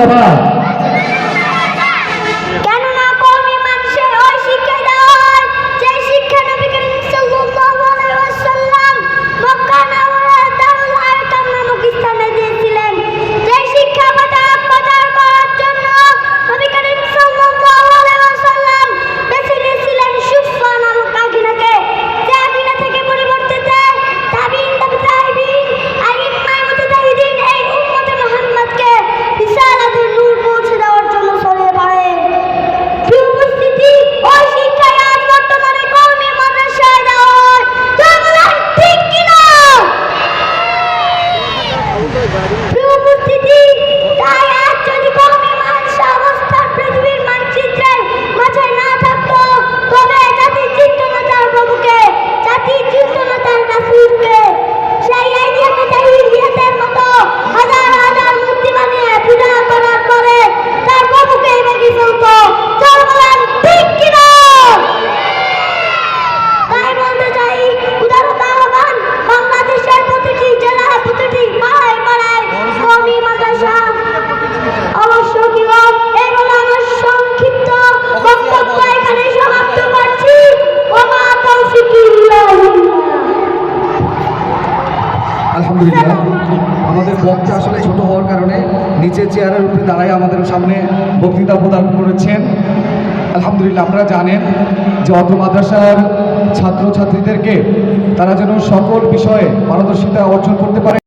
মুর্দাবাদ আলহামদুলিল্লাহ আমাদের বক্তা আসলে ছোট হওয়ার কারণে নিচে চেয়ারের উপরে দাঁড়াই আমাদের সামনে বক্তৃতা প্রদান করেছেন। আলহামদুলিল্লাহ, আপনারা জানেন যে অত মাদ্রাসার ছাত্রছাত্রীদেরকে তারা যেন সকল বিষয়ে পারদর্শিতা অর্জন করতে পারে।